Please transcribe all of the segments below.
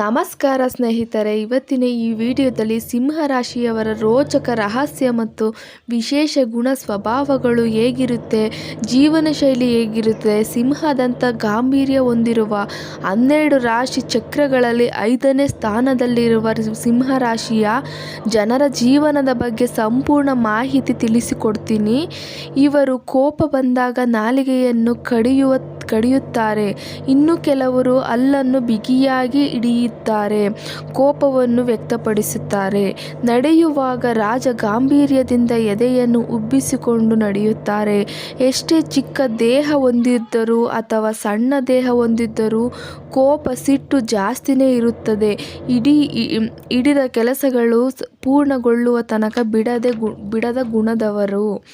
ನಮಸ್ಕಾರ ಸ್ನೇಹಿತರೆ, ಇವತ್ತಿನ ಈ ವಿಡಿಯೋದಲ್ಲಿ ಸಿಂಹ ರಾಶಿಯವರ ರೋಚಕ ರಹಸ್ಯ ಮತ್ತು ವಿಶೇಷ ಗುಣ ಸ್ವಭಾವಗಳು ಹೇಗಿರುತ್ತೆ, ಜೀವನ ಶೈಲಿ ಹೇಗಿರುತ್ತೆ, ಸಿಂಹದಂಥ ಗಾಂಭೀರ್ಯ ಹೊಂದಿರುವ ಹನ್ನೆರಡು ರಾಶಿ ಚಕ್ರಗಳಲ್ಲಿ ಐದನೇ ಸ್ಥಾನದಲ್ಲಿರುವ ಸಿಂಹ ರಾಶಿಯ ಜನರ ಜೀವನದ ಬಗ್ಗೆ ಸಂಪೂರ್ಣ ಮಾಹಿತಿ ತಿಳಿಸಿಕೊಡ್ತೀನಿ. ಇವರು ಕೋಪ ಬಂದಾಗ ನಾಲಿಗೆಯನ್ನು ಕಡಿಯುವ, ಕಡಿಯುತ್ತಾರೆ. ಇನ್ನು ಕೆಲವರು ಅಲ್ಲನ್ನು ಬಿಗಿಯಾಗಿ ಹಿಡಿಯುತ್ತಾರೆ ಕೋಪವನ್ನು ವ್ಯಕ್ತಪಡಿಸುತ್ತಾರೆ. ನಡೆಯುವಾಗ ರಾಜ ಗಾಂಭೀರ್ಯದಿಂದ ಎದೆಯನ್ನು ಉಬ್ಬಿಸಿಕೊಂಡು ನಡೆಯುತ್ತಾರೆ. ಎಷ್ಟೇ ಚಿಕ್ಕ ದೇಹ ಹೊಂದಿದ್ದರೂ ಅಥವಾ ಸಣ್ಣ ದೇಹ ಹೊಂದಿದ್ದರೂ ಕೋಪ ಸಿಟ್ಟು ಜಾಸ್ತಿನೇ ಇರುತ್ತದೆ. ಇಡೀ ಹಿಡಿದ ಕೆಲಸಗಳು ಪೂರ್ಣಗೊಳ್ಳುವ ತನಕ ಬಿಡದೆ ಗು, ಬಿಡದ ಗುಣದವರು.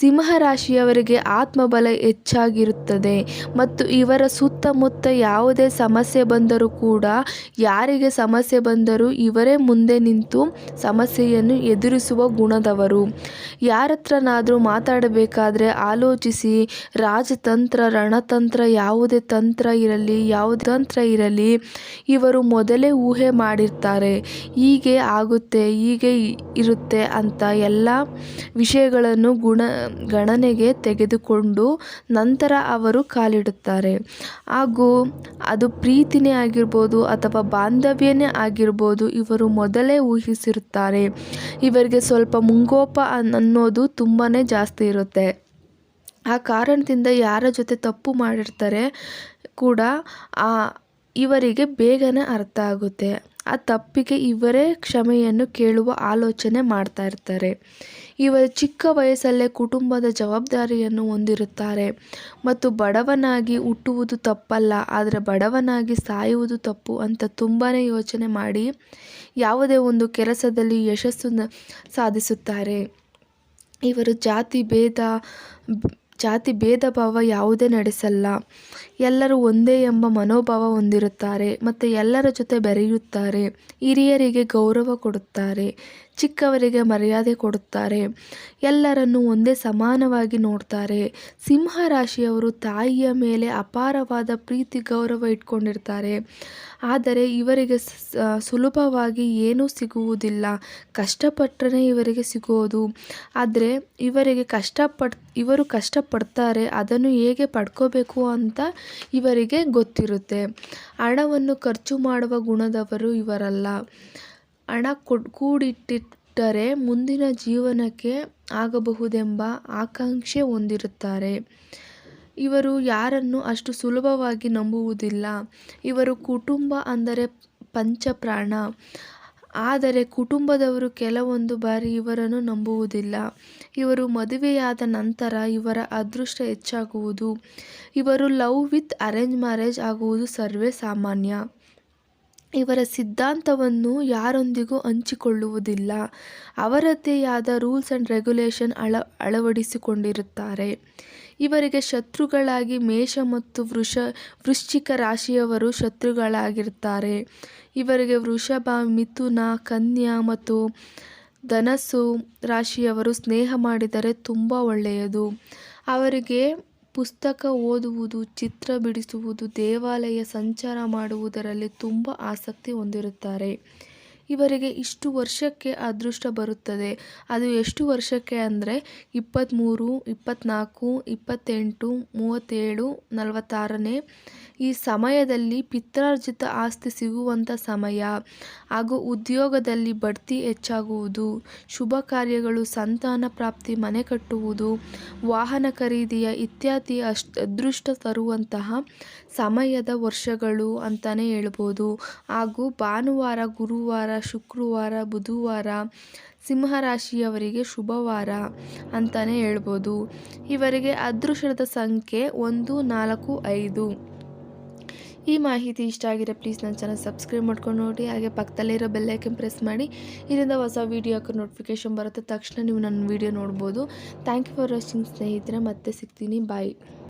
ಸಿಂಹರಾಶಿಯವರಿಗೆ ಆತ್ಮಬಲ ಹೆಚ್ಚಾಗಿರುತ್ತದೆ. ಮತ್ತು ಇವರ ಸುತ್ತಮುತ್ತ ಯಾವುದೇ ಸಮಸ್ಯೆ ಬಂದರೂ ಕೂಡ, ಯಾರಿಗೆ ಸಮಸ್ಯೆ ಬಂದರೂ ಇವರೇ ಮುಂದೆ ನಿಂತು ಸಮಸ್ಯೆಯನ್ನು ಎದುರಿಸುವ ಗುಣದವರು. ಯಾರತ್ರನಾದರೂ ಮಾತಾಡಬೇಕಾದ್ರೆ ಆಲೋಚಿಸಿ, ರಾಜತಂತ್ರ, ರಣತಂತ್ರ, ಯಾವುದೇ ತಂತ್ರ ಇರಲಿ, ಯಾವುದೇ ತಂತ್ರ ಇರಲಿ, ಇವರು ಮೊದಲೇ ಊಹೆ ಮಾಡಿರ್ತಾರೆ, ಹೀಗೆ ಆಗುತ್ತೆ, ಹೀಗೆ ಇರುತ್ತೆ ಅಂತ ಎಲ್ಲ ವಿಷಯಗಳನ್ನು ಗುಣ, ಗಣನೆಗೆ ತೆಗೆದುಕೊಂಡು ನಂತರ ಅವರು ಕಾಲಿಡುತ್ತಾರೆ. ಹಾಗೂ ಅದು ಪ್ರೀತಿನೇ ಆಗಿರ್ಬೋದು ಅಥವಾ ಬಾಂಧವ್ಯನೇ ಆಗಿರ್ಬೋದು, ಇವರು ಮೊದಲೇ ಊಹಿಸಿರುತ್ತಾರೆ. ಇವರಿಗೆ ಸ್ವಲ್ಪ ಮುಂಗೋಪ ಅನ್ನೋದು ತುಂಬಾ ಜಾಸ್ತಿ ಇರುತ್ತೆ. ಆ ಕಾರಣದಿಂದ ಯಾರ ಜೊತೆ ತಪ್ಪು ಮಾಡಿರ್ತಾರೆ ಕೂಡ ಆ ಇವರಿಗೆ ಬೇಗನೆ ಅರ್ಥ ಆಗುತ್ತೆ. ಆ ತಪ್ಪಿಗೆ ಇವರೇ ಕ್ಷಮೆಯನ್ನು ಕೇಳುವ ಆಲೋಚನೆ ಮಾಡ್ತಾ ಇರ್ತಾರೆ. ಇವರು ಚಿಕ್ಕ ವಯಸ್ಸಲ್ಲೇ ಕುಟುಂಬದ ಜವಾಬ್ದಾರಿಯನ್ನು ಹೊಂದಿರುತ್ತಾರೆ. ಮತ್ತು ಬಡವನಾಗಿ ಹುಟ್ಟುವುದು ತಪ್ಪಲ್ಲ, ಆದರೆ ಬಡವನಾಗಿ ಸಾಯುವುದು ತಪ್ಪು ಅಂತ ತುಂಬಾ ಯೋಚನೆ ಮಾಡಿ ಯಾವುದೇ ಒಂದು ಕೆಲಸದಲ್ಲಿ ಯಶಸ್ಸು ಸಾಧಿಸುತ್ತಾರೆ. ಇವರು ಜಾತಿ, ಭೇದ ಜಾತಿ ಭೇದ ಭಾವ ಯಾವುದೇ ನಡೆಸಲ್ಲ. ಎಲ್ಲರೂ ಒಂದೇ ಎಂಬ ಮನೋಭಾವ ಹೊಂದಿರುತ್ತಾರೆ. ಮತ್ತು ಎಲ್ಲರ ಜೊತೆ ಬೆರೆಯುತ್ತಾರೆ. ಹಿರಿಯರಿಗೆ ಗೌರವ ಕೊಡುತ್ತಾರೆ. ಚಿಕ್ಕವರಿಗೆ ಮರ್ಯಾದೆ ಕೊಡುತ್ತಾರೆ. ಎಲ್ಲರನ್ನು ಒಂದೇ ಸಮಾನವಾಗಿ ನೋಡ್ತಾರೆ. ಸಿಂಹ ರಾಶಿಯವರು ತಾಯಿಯ ಮೇಲೆ ಅಪಾರವಾದ ಪ್ರೀತಿ, ಗೌರವ ಇಟ್ಕೊಂಡಿರ್ತಾರೆ. ಆದರೆ ಇವರಿಗೆ ಸುಲಭವಾಗಿ ಏನೂ ಸಿಗುವುದಿಲ್ಲ. ಕಷ್ಟಪಟ್ಟರೆ ಇವರಿಗೆ ಸಿಗೋದು ಆದರೆ ಇವರಿಗೆ ಕಷ್ಟಪಟ್ಟು ಇವರು ಕಷ್ಟಪಡ್ತಾರೆ, ಅದನ್ನು ಹೇಗೆ ಪಡ್ಕೋಬೇಕು ಅಂತ ಇವರಿಗೆ ಗೊತ್ತಿರುತ್ತೆ. ಹಣವನ್ನು ಖರ್ಚು ಮಾಡುವ ಗುಣದವರು ಇವರಲ್ಲ. ಹಣ ಕೊಡ್, ಕೂಡಿಟ್ಟಿಟ್ಟರೆ ಮುಂದಿನ ಜೀವನಕ್ಕೆ ಆಗಬಹುದೆಂಬ ಆಕಾಂಕ್ಷೆ ಹೊಂದಿರುತ್ತಾರೆ. ಇವರು ಯಾರನ್ನು ಅಷ್ಟು ಸುಲಭವಾಗಿ ನಂಬುವುದಿಲ್ಲ. ಇವರು ಕುಟುಂಬ ಅಂದರೆ ಪಂಚಪ್ರಾಣ. ಆದರೆ ಕುಟುಂಬದವರು ಕೆಲವೊಂದು ಬಾರಿ ಇವರನ್ನು ನಂಬುವುದಿಲ್ಲ. ಇವರು ಮದುವೆಯಾದ ನಂತರ ಇವರ ಅದೃಷ್ಟ ಹೆಚ್ಚಾಗುವುದು. ಇವರು ಲವ್ ವಿತ್ ಅರೇಂಜ್ ಮ್ಯಾರೇಜ್ ಆಗುವುದು ಸರ್ವೇ ಸಾಮಾನ್ಯ. ಇವರ ಸಿದ್ಧಾಂತವನ್ನು ಯಾರೊಂದಿಗೂ ಹಂಚಿಕೊಳ್ಳುವುದಿಲ್ಲ. ಅವರದ್ದೇ ಆದ ರೂಲ್ಸ್ ಆ್ಯಂಡ್ ರೆಗ್ಯುಲೇಷನ್ ಅಳ, ಅಳವಡಿಸಿಕೊಂಡಿರುತ್ತಾರೆ. ಇವರಿಗೆ ಶತ್ರುಗಳಾಗಿ ಮೇಷ ಮತ್ತು ವೃಷ, ವೃಶ್ಚಿಕ ರಾಶಿಯವರು ಶತ್ರುಗಳಾಗಿರ್ತಾರೆ ಇವರಿಗೆ ವೃಷಭ, ಮಿಥುನ, ಕನ್ಯಾ ಮತ್ತು ಧನಸ್ಸು ರಾಶಿಯವರು ಸ್ನೇಹ ಮಾಡಿದರೆ ತುಂಬ ಒಳ್ಳೆಯದು. ಅವರಿಗೆ ಪುಸ್ತಕ ಓದುವುದು, ಚಿತ್ರ ಬಿಡಿಸುವುದು, ದೇವಾಲಯ ಸಂಚಾರ ಮಾಡುವುದರಲ್ಲಿ ತುಂಬ ಆಸಕ್ತಿ ಹೊಂದಿರುತ್ತಾರೆ. ಇವರಿಗೆ ಇಷ್ಟು ವರ್ಷಕ್ಕೆ ಅದೃಷ್ಟ ಬರುತ್ತದೆ. ಅದು ಎಷ್ಟು ವರ್ಷಕ್ಕೆ ಅಂದರೆ ಇಪ್ಪತ್ತ್ಮೂರು ಇಪ್ಪತ್ತ್ನಾಲ್ಕು ಇಪ್ಪತ್ತೆಂಟು, ಮೂವತ್ತೇಳು, ನಲವತ್ತಾರನೇ ಈ ಸಮಯದಲ್ಲಿ ಪಿತ್ರಾರ್ಜಿತ ಆಸ್ತಿ ಸಿಗುವಂಥ ಸಮಯ. ಹಾಗೂ ಉದ್ಯೋಗದಲ್ಲಿ ಬಡ್ತಿ ಹೆಚ್ಚಾಗುವುದು. ಶುಭ ಕಾರ್ಯಗಳು, ಸಂತಾನ ಪ್ರಾಪ್ತಿ, ಮನೆ ಕಟ್ಟುವುದು, ವಾಹನ ಖರೀದಿಯ ಇತ್ಯಾದಿ ಅಶ್, ಅದೃಷ್ಟ ತರುವಂತಹ ಸಮಯದ ವರ್ಷಗಳು ಅಂತಲೇ ಹೇಳ್ಬೋದು. ಹಾಗೂ ಭಾನುವಾರ, ಗುರುವಾರ, ಶುಕ್ರವಾರ, ಬುಧವಾರ, ಸಿಂಹರಾಶಿಯವರಿಗೆ ಶುಭವಾರ ಅಂತಲೇ ಹೇಳ್ಬೋದು. ಇವರಿಗೆ ಅದೃಷ್ಟದ ಸಂಖ್ಯೆ ಒಂದು, ನಾಲ್ಕು, ಐದು. ಈ ಮಾಹಿತಿ ಇಷ್ಟ ಆಗಿರೋ ಪ್ಲೀಸ್ ನನ್ನ ಚಾನಲ್ ಸಬ್ಸ್ಕ್ರೈಬ್ ಮಾಡ್ಕೊಂಡು ನೋಡಿ, ಹಾಗೆ ಪಕ್ಕದಲ್ಲಿರೋ ಬೆಲ್ಲೈಕನ್ ಪ್ರೆಸ್ ಮಾಡಿ. ಇದರಿಂದ ಹೊಸ ವೀಡಿಯೋ ಹಾಕೋ ನೋಟಿಫಿಕೇಷನ್ ಬರುತ್ತೆ, ತಕ್ಷಣ ನೀವು ನನ್ನ ವೀಡಿಯೋ ನೋಡ್ಬೋದು. ಥ್ಯಾಂಕ್ ಯು ಫಾರ್ ವಾಚಿಂಗ್ ಸ್ನೇಹಿತರೆ, ಮತ್ತೆ ಸಿಗ್ತೀನಿ. ಬಾಯ್